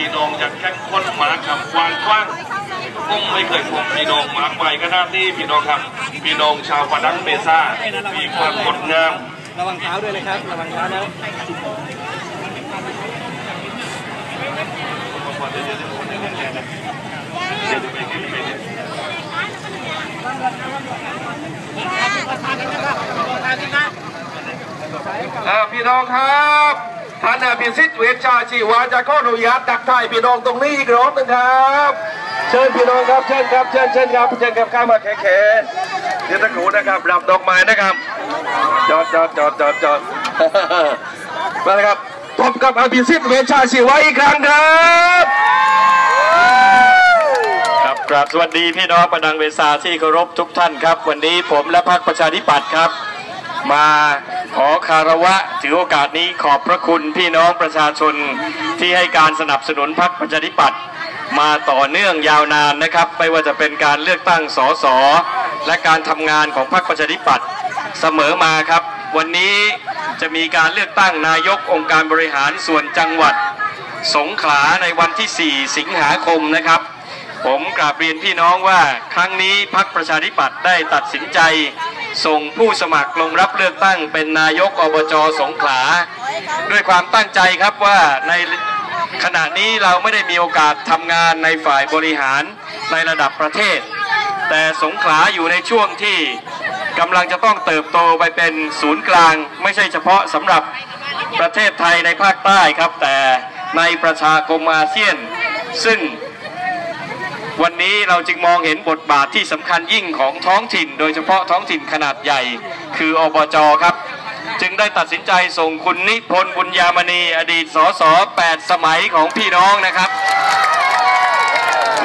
พี่น้องจะแข่งคนหมาขับกวางกว้างคงไม่เคยพบพี่น้องหมาไปขนาดนี้พี่น้องครับพี่น้องชาวปะดังเบซ่ามีความงดงามระวังเท้าด้วยนะครับระวังเท้านะเอ่อพี่น้องครับ ท่านอภิสิทธิ์เวชชาชีวาจะขออนุญาตดักทายพี่น้องตรงนี้อีกรอบหนึงครับ เชิญพี่น้องครับเชิญครับเชิญเชิญครับเชิญครับข้ามาแขกๆเดี๋ยวตะครูนะครับรับดอกไม้นะครับจอดจอดจอดจอดจอดมาครับพบกับอภิสิทธิ์เวชชาชีวาอีกครั้งครับครับกราบสวัสดีพี่น้องประดังเวซาที่เคารพทุกท่านครับ วันนี้ผมและพรรคประชาธิปัตย์ครับ มา ขอคารวะถือโอกาสนี้ขอบพระคุณพี่น้องประชาชนที่ให้การสนับสนุนพรรคประชาธิปัตย์มาต่อเนื่องยาวนานนะครับ ไม่ว่าจะเป็นการเลือกตั้งสสและการทำงานของพรรคประชาธิปัตย์เสมอมาครับ วันนี้จะมีการเลือกตั้งนายกองค์การบริหารส่วนจังหวัด สงขลาในวันที่ 4 สิงหาคมนะครับ ผมกราบเรียนพี่น้องว่าครั้งนี้พักประชาธิปัตย์ได้ตัดสินใจ ส่งผู้สมัครลงรับเลือกตั้งเป็นนายกอบจสงขลา ด้วยความตั้งใจครับว่าในขณะนี้เราไม่ได้มีโอกาสทำงานในฝ่ายบริหารในระดับประเทศ แต่สงขลาอยู่ในช่วงที่กำลังจะต้องเติบโตไปเป็นศูนย์กลาง ไม่ใช่เฉพาะสำหรับประเทศไทยในภาคใต้ครับ แต่ในประชาคมอาเซียน ซึ่ง วันนี้เราจึงมองเห็นบทบาทที่สำคัญยิ่งของท้องถิ่น โดยเฉพาะท้องถิ่นขนาดใหญ่ คืออบจครับ จึงได้ตัดสินใจส่งคุณนิพนธ์บุญยามณี อดีตสส8สมัยของพี่น้องนะครับ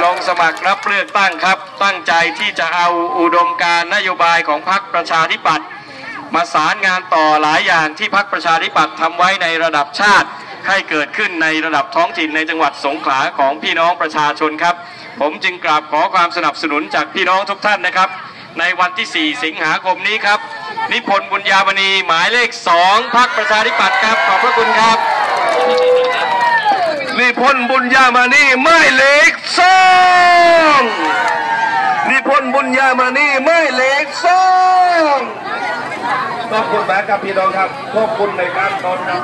ลงสมัครรับเลือกตั้งครับ ตั้งใจที่จะเอาอุดมการนโยบายของพรรคประชาธิปัตย์มาสารงานต่อหลายอย่างที่พรรคประชาธิปัตย์ทำไว้ในระดับชาติ ให้เกิดขึ้นในระดับท้องถิ่นในจังหวัดสงขลาของพี่น้องประชาชนครับ ผมจึงกราบขอความสนับสนุนจากพี่น้องทุกท่านนะครับ ในวันที่ 4 สิงหาคมนี้ครับ นิพนธ์บุญญามณีหมายเลข 2พรรคประชาธิปัตย์ครับ ขอบพระคุณครับ นิพนธ์บุญญามานีไม่เล็กสองนิพนธ์บุญญามานีไม่เล็กสองขอบคุณมากครับพี่น้องครับขอบคุณในการตอนรับ